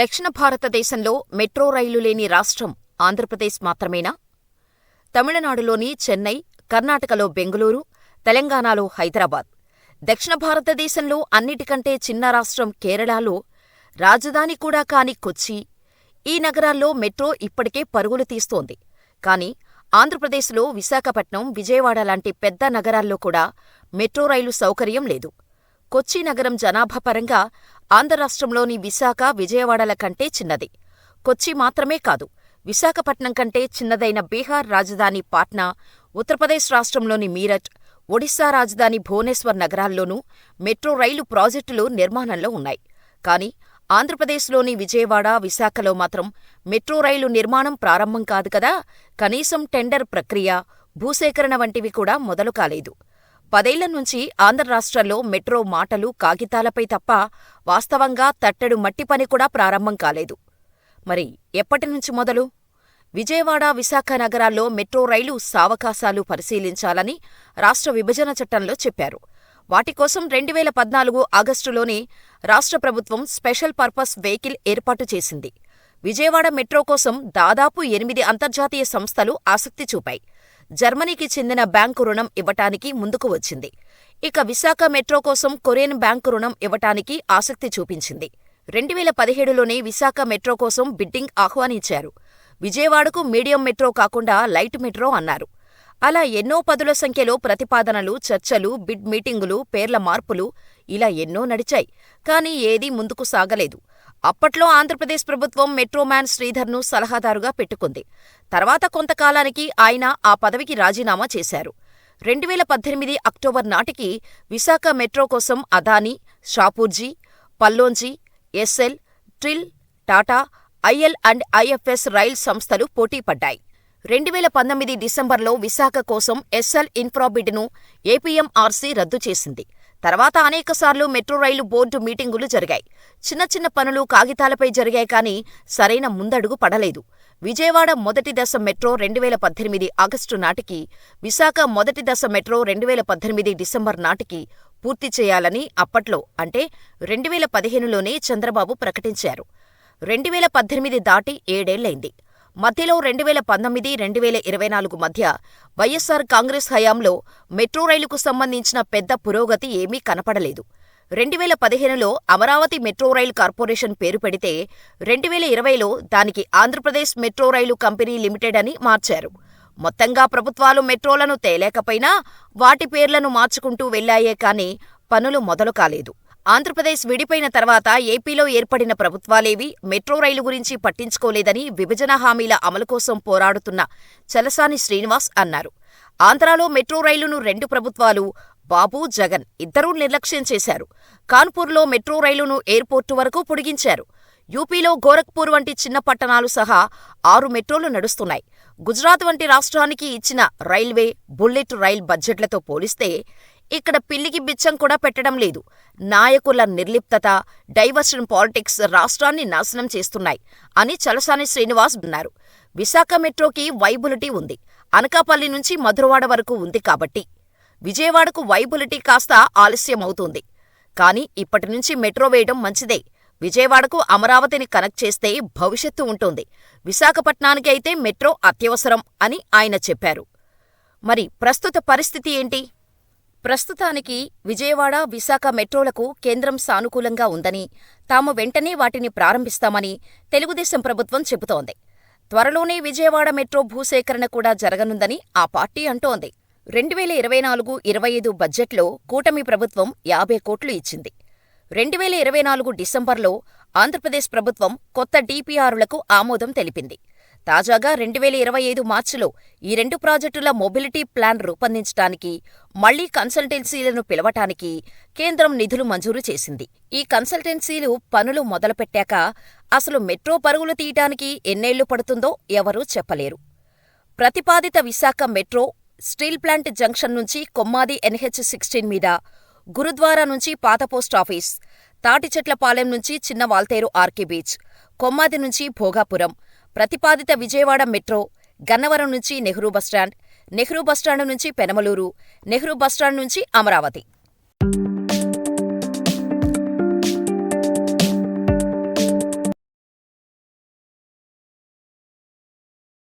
దక్షిణ భారతదేశంలో మెట్రో రైలు లేని రాష్ట్రం ఆంధ్రప్రదేశ్ మాత్రమేనా తమిళనాడులోని చెన్నై, కర్ణాటకలో బెంగుళూరు, తెలంగాణలో హైదరాబాద్, దక్షిణ భారతదేశంలో అన్నిటికంటే చిన్న రాష్ట్రం కేరళలో రాజధాని కూడా కాని కొచ్చి, ఈ నగరాల్లో మెట్రో ఇప్పటికే పరుగులు తీస్తోంది. కాని ఆంధ్రప్రదేశ్లో విశాఖపట్నం, విజయవాడ లాంటి పెద్ద నగరాల్లో కూడా మెట్రో రైలు సౌకర్యం లేదు. కొచ్చి నగరం జనాభా పరంగా ఆంధ్ర రాష్ట్రంలోని విశాఖ, విజయవాడల కంటే చిన్నది. కొచ్చి మాత్రమే కాదు, విశాఖపట్నం కంటే చిన్నదైన బీహార్ రాజధాని పాట్నా, ఉత్తరప్రదేశ్ రాష్ట్రంలోని మీరట్, ఒడిశా రాజధాని భువనేశ్వర్ నగరాల్లోనూ మెట్రో రైలు ప్రాజెక్టులు నిర్మాణంలో ఉన్నాయి. కాని ఆంధ్రప్రదేశ్లోని విజయవాడ, విశాఖలో మాత్రం మెట్రో రైలు నిర్మాణం ప్రారంభం కాదు కదా, కనీసం టెండర్ ప్రక్రియ, భూసేకరణ వంటివి కూడా మొదలు కాలేదు. పదేళ్ళ నుంచి ఆంధ్ర రాష్ట్రంలో మెట్రో మాటలు, కాగితాలపై తప్ప వాస్తవంగా తట్టెడు మట్టి పని కూడా ప్రారంభం కాలేదు. మరి ఎప్పటినుంచి మొదలు? విజయవాడ, విశాఖ నగరాల్లో మెట్రో రైలు సావకాశాలు పరిశీలించాలని రాష్ట్ర విభజన చట్టంలో చెప్పారు. వాటి కోసం రెండువేల పద్నాలుగు ఆగస్టులోనే రాష్ట్ర ప్రభుత్వం స్పెషల్ పర్పస్ వెహికల్ ఏర్పాటు చేసింది. విజయవాడ మెట్రో కోసం దాదాపు ఎనిమిది అంతర్జాతీయ సంస్థలు ఆసక్తి చూపాయి. జర్మనీకి చెందిన బ్యాంకు రుణం ఇవ్వటానికి ముందుకు వచ్చింది. ఇక విశాఖ మెట్రో కోసం కొరియన్ బ్యాంకు రుణం ఇవ్వటానికి ఆసక్తి చూపించింది. రెండువేల పదిహేడులోనే విశాఖ మెట్రో కోసం బిడ్డింగ్ ఆహ్వానించారు. విజయవాడకు మీడియం మెట్రో కాకుండా లైట్ మెట్రో అన్నారు. అలా ఎన్నో పదుల సంఖ్యలో ప్రతిపాదనలు, చర్చలు, బిడ్ మీటింగులు, పేర్ల మార్పులు ఇలా ఎన్నో నడిచాయి. కానీ ఏదీ ముందుకు సాగలేదు. అప్పట్లో ఆంధ్రప్రదేశ్ ప్రభుత్వం మెట్రోమ్యాన్ శ్రీధర్ను సలహాదారుగా పెట్టుకుంది. తర్వాత కొంతకాలానికి ఆయన ఆ పదవికి రాజీనామా చేశారు. రెండువేల పద్దెనిమిది అక్టోబర్ నాటికి విశాఖ మెట్రో కోసం Adani, Shapoorji, Pallonji, SL, Trill, Tata, IL and IFS rail సంస్థలు పోటీపడ్డాయి. రెండువేల పంతొమ్మిది డిసెంబర్లో విశాఖ కోసం ఎస్ఎల్ ఇన్ఫ్రాబిడ్ను ఏపీఎంఆర్సీ రద్దు చేసింది. తర్వాత అనేకసార్లు మెట్రో రైలు బోర్డు మీటింగులు జరిగాయి. చిన్న చిన్న పనులు కాగితాలపై జరిగాయి కానీ సరైన ముందడుగు పడలేదు. విజయవాడ మొదటి దశ మెట్రో రెండువేల పద్దెనిమిది ఆగస్టు నాటికి, విశాఖ మొదటి దశ మెట్రో రెండువేల పద్దెనిమిది డిసెంబర్ నాటికి పూర్తి చేయాలని అప్పట్లో అంటే రెండువేల పదిహేనులోనే చంద్రబాబు ప్రకటించారు. రెండువేల పద్దెనిమిది దాటి ఏడేళ్ళైంది. మధ్యలో రెండువేల పంతొమ్మిది, రెండువేల ఇరవై నాలుగు మధ్య వైఎస్సార్ కాంగ్రెస్ హయాంలో మెట్రో రైలుకు సంబంధించిన పెద్ద పురోగతి ఏమీ కనపడలేదు. రెండువేల పదిహేనులో అమరావతి మెట్రో రైల్ కార్పొరేషన్ పేరు పెడితే, రెండువేల ఇరవైలో దానికి Andhra Pradesh metro rail company limited అని మార్చారు. మొత్తంగా ప్రభుత్వాలు మెట్రోలను తేలేకపోయినా వాటి పేర్లను మార్చుకుంటూ వెళ్ళాయే కానీ పనులు మొదలు కాలేదు. ఆంధ్రప్రదేశ్ విడిపోయిన తర్వాత ఏపీలో ఏర్పడిన ప్రభుత్వాలేవి మెట్రో రైలు గురించి పట్టించుకోలేదని విభజన హామీల అమలు కోసం పోరాడుతున్న చలసాని శ్రీనివాస్ అన్నారు. ఆంధ్రాలో మెట్రో రైలును రెండు ప్రభుత్వాలు బాబు, జగన్ ఇద్దరూ నిర్లక్ష్యం చేశారు. కాన్పూర్లో మెట్రో రైలును ఎయిర్పోర్టు వరకు పొడిగించారు. యూపీలో గోరఖ్పూర్ వంటి చిన్న పట్టణాలు సహా ఆరు మెట్రోలు నడుస్తున్నాయి. గుజరాత్ వంటి రాష్ట్రానికి ఇచ్చిన రైల్వే, బుల్లెట్ రైల్ బడ్జెట్లతో పోలిస్తే ఇక్కడ పిల్లికి బిచ్చం కూడా పెట్టడం లేదు. నాయకుల నిర్లిప్తత, డైవర్షన్ పాలిటిక్స్ రాష్ట్రాన్ని నాశనం చేస్తున్నాయి అని చలసాని శ్రీనివాస్ అన్నారు. విశాఖ మెట్రోకి వైబులిటీ ఉంది. అనకాపల్లి నుంచి మధురవాడ వరకు ఉంది కాబట్టి. విజయవాడకు వైబులిటీ కాస్త ఆలస్యమవుతోంది. కానీ ఇప్పటినుంచి మెట్రో వేయడం మంచిదే. విజయవాడకు అమరావతిని కనెక్ట్ చేస్తే భవిష్యత్తు ఉంటుంది. విశాఖపట్నానికి అయితే మెట్రో అత్యవసరం అని ఆయన చెప్పారు. మరి ప్రస్తుత పరిస్థితి ఏంటి? ప్రస్తుతానికి విజయవాడ, విశాఖ మెట్రోలకు కేంద్రం సానుకూలంగా ఉందని, తాము వెంటనే వాటిని ప్రారంభిస్తామని తెలుగుదేశం ప్రభుత్వం చెబుతోంది. త్వరలోనే విజయవాడ మెట్రో భూసేకరణ కూడా జరగనుందని ఆ పార్టీ అంటోంది. రెండువేల ఇరవై నాలుగు, ఇరవై ఐదు బడ్జెట్లో కూటమి ప్రభుత్వం యాభై కోట్లు ఇచ్చింది. రెండువేల ఇరవై నాలుగు డిసెంబర్లో ఆంధ్రప్రదేశ్ ప్రభుత్వం కొత్త డీపీఆరులకు ఆమోదం తెలిపింది. తాజాగా రెండువేల ఇరవై ఐదు మార్చిలో ఈ రెండు ప్రాజెక్టుల మొబిలిటీ ప్లాన్ రూపొందించటానికి, మళ్ళీ కన్సల్టెన్సీలను పిలవటానికి కేంద్రం నిధులు మంజూరు చేసింది. ఈ కన్సల్టెన్సీలు పనులు మొదలుపెట్టాక అసలు మెట్రో పరుగులు తీయటానికి ఎన్నేళ్ళు పడుతుందో ఎవరూ చెప్పలేరు. ప్రతిపాదిత Visakha metro steel plant junction నుంచి కొమ్మాది ఎన్హెచ్ సిక్స్టీన్ మీద, గురుద్వారా నుంచి పాత పోస్టాఫీస్, తాటిచెట్లపాలెం నుంచి చిన్న వాల్తేరు ఆర్కే బీచ్, కొమ్మాది నుంచి భోగాపురం, ప్రతిపాదిత విజయవాడ మెట్రో, గన్నవరం నుంచి నెహ్రూ బస్టాండ్, నెహ్రూ బస్టాండు నుంచి పెనమలూరు, నెహ్రూ బస్టాండ్ నుంచి అమరావతి.